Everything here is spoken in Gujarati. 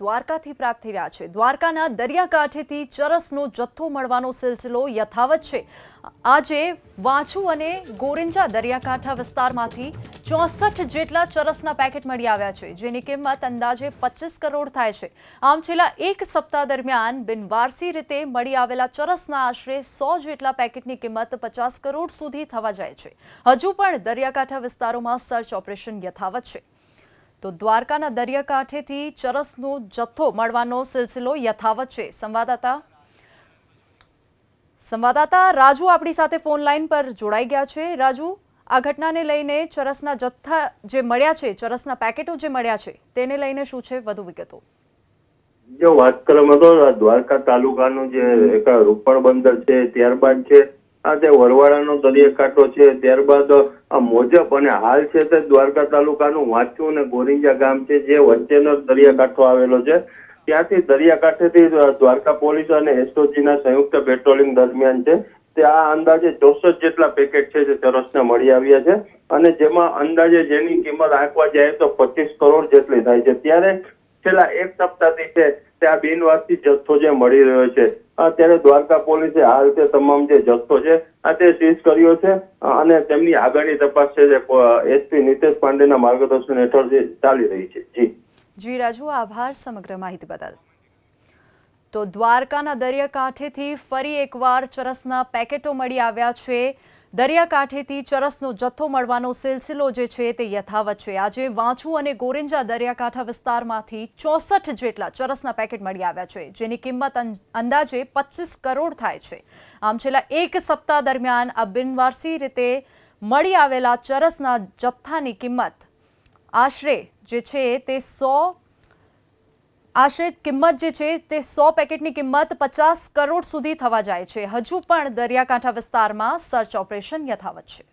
દ્વારકાથી પ્રાપ્ત થઈ રહ્યા છે. દ્વારકાના દરિયાકાંઠેથી ચરસનો જથ્થો મળવાનો સિલસિલો યથાવત છે. આજે વાંછુ અને ગોરિંજા દરિયાકાંઠા વિસ્તારમાંથી ચોસઠ જેટલા ચરસના પેકેટ મળી આવ્યા છે, જેની કિંમત અંદાજે પચીસ કરોડ થાય છે. આમ છેલ્લા એક સપ્તાહ દરમિયાન બિનવારસી રીતે મળી આવેલા ચરસના આશરે સો જેટલા પેકેટની કિંમત પચાસ કરોડ સુધી થવા જાય છે. હજુ પણ દરિયાકાંઠા વિસ્તારોમાં સર્ચ ઓપરેશન યથાવત છે. તો દ્વારકાના દરિયાકાંઠેથી ચરસનો જથ્થો મળવાનો સિલસિલો યથાવત છે. સંવાદદાતા સંવાદદાતા રાજુ આપણી સાથે ફોન લાઈન પર જોડાઈ ગયા છે. રાજુ, આ ઘટનાને લઈને ચરસના જથ્થા જે મળ્યા છે, ચરસના પેકેટો જે મળ્યા છે, તેને લઈને શું છે વધુ વિગતો? જો વાત કરવામાં તો દ્વારકા તાલુકાનું જે એક રૂપણ બંદર છે, ત્યારબાદ છે આ જે વરવાડાનો દરિયાકાંઠો છે, ત્યારબાદ આ મોજપ અને હાલ છે તે દ્વારકા તાલુકાનું વાંચું અને ગોરિંજા ગામ છે, જે વચ્ચેનો દરિયાકાંઠો આવેલો છે. ત્યાંથી દરિયાકાંઠેથી દ્વારકા પોલીસ અને એસઓજીના સંયુક્ત પેટ્રોલિંગ દરમિયાન છે, તે આ અંદાજે ચોસઠ જેટલા પેકેટ છે જે ચરસના મળી આવ્યા છે. અને જેમાં અંદાજે જેની કિંમત આંકવા જાય તો પચીસ કરોડ જેટલી થાય છે. ત્યારે છેલ્લા એક સપ્તાહથી છે તે આ બિનવારસી જથ્થો જે મળી રહ્યો છે. અત્યારે દ્વારકા પોલીસે આ રીતે તમામ જે જથ્થો છે તે સીઝ કર્યો છે અને તેમની આગળની તપાસ છે જે એસપી નીતેશ પાંડેના માર્ગદર્શન હેઠળ જે ચાલી રહી છે. જી. જી રાજુ, આભાર સમગ્ર માહિતી બદલ. તો દ્વારકાના દરિયાકાંઠેથી ફરી એકવાર ચરસના પેકેટો મળી આવ્યા છે. દરિયાકાંઠેથી ચરસનો જથ્થો મળવાનો સિલસિલો જે છે તે યથાવત છે. આજે વાંછુ અને ગોરેન્જા દરિયાકાંઠા વિસ્તારમાંથી ચોસઠ જેટલા ચરસના પેકેટ મળી આવ્યા છે, જેની કિંમત અંદાજે પચીસ કરોડ થાય છે. આમ છેલ્લા એક સપ્તાહ દરમિયાન આ બિનવારસી રીતે મળી આવેલા ચરસના જથ્થાની કિંમત આશરે જે છે તે સો આશરે કિંમત જે છે તે સો પેકેટની કિંમત પચાસ કરોડ સુધી થવા જાય છે. હજુ પણ દરિયાકાંઠા વિસ્તારમાં સર્ચ ઓપરેશન યથાવત છે.